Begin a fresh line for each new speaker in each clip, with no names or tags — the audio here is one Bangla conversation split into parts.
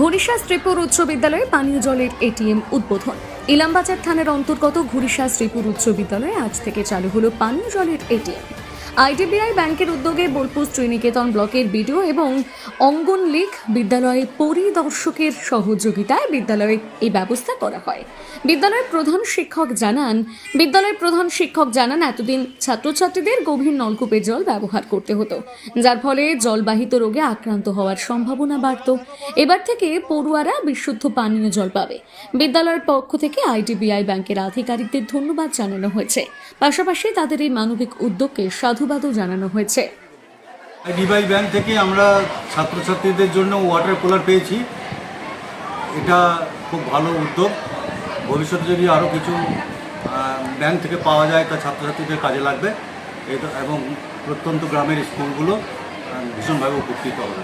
ঘুরিশা শ্রীপুর উচ্চ বিদ্যালয়ে পানীয় জলের এটিএম উদ্বোধন। ইলামবাজার থানার অন্তর্গত ঘুরিশা শ্রীপুর উচ্চ বিদ্যালয়ে আজ থেকে চালু হলো পানীয় জলের এটিএম। আইডিবিআই ব্যাংকের উদ্যোগে বোলপুর শ্রীনিকেতন ব্লকের বিডিও এবং অঙ্গন লীগ বিদ্যালয়ে পরিদর্শকের সহযোগিতায় বিদ্যালয়ে এই ব্যবস্থা করা হয়। বিদ্যালয়ের প্রধান শিক্ষক জানান, বিদ্যালয়ের প্রধান শিক্ষক জানান, এতদিন ছাত্রছাত্রীদের গভীর নলকূপে জল ব্যবহার করতে হতো, যার ফলে জলবাহিত রোগে আক্রান্ত হওয়ার সম্ভাবনা বাড়ত। এবার থেকে পড়ুয়ারা বিশুদ্ধ পানীয় জল পাবে। বিদ্যালয়ের পক্ষ থেকে আইডিবিআই ব্যাংকের আধিকারিকদের ধন্যবাদ জানানো হয়েছে। পাশাপাশি তাদের এই মানবিক উদ্যোগকে সাধুবাদও জানানো হয়েছে।
ডিবাই ব্যাংক থেকে আমরা ছাত্রছাত্রীদের জন্য ওয়াটার কুলার পেয়েছি। এটা খুব ভালো উদ্যোগ। ভবিষ্যতে যদি আরও কিছু ব্যাংক থেকে পাওয়া যায়, তা ছাত্রছাত্রীদের কাজে লাগবে। এবং প্রত্যন্ত গ্রামের স্কুলগুলো ভীষণভাবে উপকৃত হবে।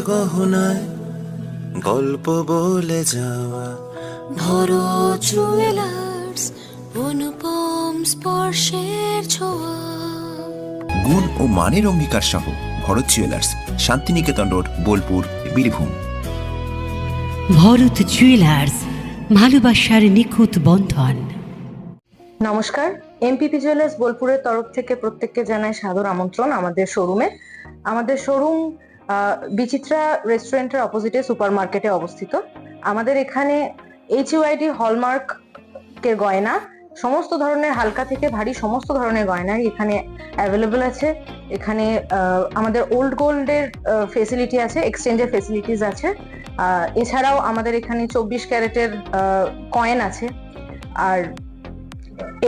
গহনায় গল্প বলে যাওয়া।
ভরো জুয়েলার্স অনুপম স্পর্শের ছোঁয়া।
গুণ ও মানের অঙ্গীকার সহ Bharat jewellers Santiniketan road Bolpur Birbhum.
Bharat jewellers ভালোবাসার নিখুঁত বন্ধন।
নমস্কার এমপিপি জুয়েলার্স বোলপুরের তরফ থেকে প্রত্যেককে জানাই সাদর আমন্ত্রণ আমাদের শোরুমে আমাদের শোরুম বিচিত্রা রেস্টুরেন্টের অপোজিটে সুপার মার্কেটে অবস্থিত। আমাদের এখানে এইচ ইউআইডি হলমার্ক এর গয়না, সমস্ত ধরনের হালকা থেকে ভারী সমস্ত ধরনের গয়নাই এখানে অ্যাভেলেবল আছে। এখানে আমাদের ওল্ড গোল্ডের ফেসিলিটি আছে এক্সচেঞ্জের ফেসিলিটিস আছে। এছাড়াও আমাদের এখানে চব্বিশ ক্যারেটের কয়েন আছে। আর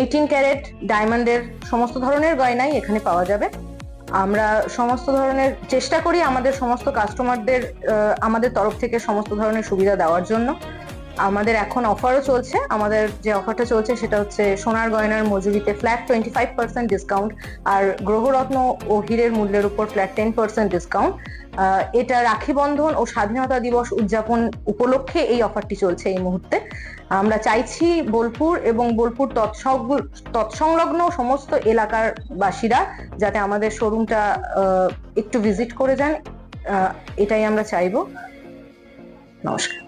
এইটিন ক্যারেট ডায়মন্ডের সমস্ত ধরনের গয়নাই এখানে পাওয়া যাবে। আমরা সমস্ত ধরনের চেষ্টা করি আমাদের সমস্ত কাস্টমারদের আমাদের তরফ থেকে সমস্ত ধরনের সুবিধা দেওয়ার জন্য। আমাদের এখন অফারও চলছে। আমাদের যে অফারটা চলছে সেটা হচ্ছে সোনার গয়নার মজুরিতে flat twenty five percent discount আর গ্রহরত্ন ও হীরের মূল্যের উপর ফ্ল্যাট টেন পার্সেন্ট ডিসকাউন্ট এটা রাখি বন্ধন ও স্বাধীনতা দিবস উদযাপন উপলক্ষে এই অফারটি চলছে এই মুহূর্তে। আমরা চাইছি বোলপুর এবং বোলপুর তৎসং- তৎসংলগ্ন সমস্ত এলাকার বাসীরা যাতে আমাদের শোরুমটা একটু ভিজিট করে যান। এটাই আমরা চাইব। নমস্কার।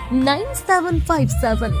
nine seven five seven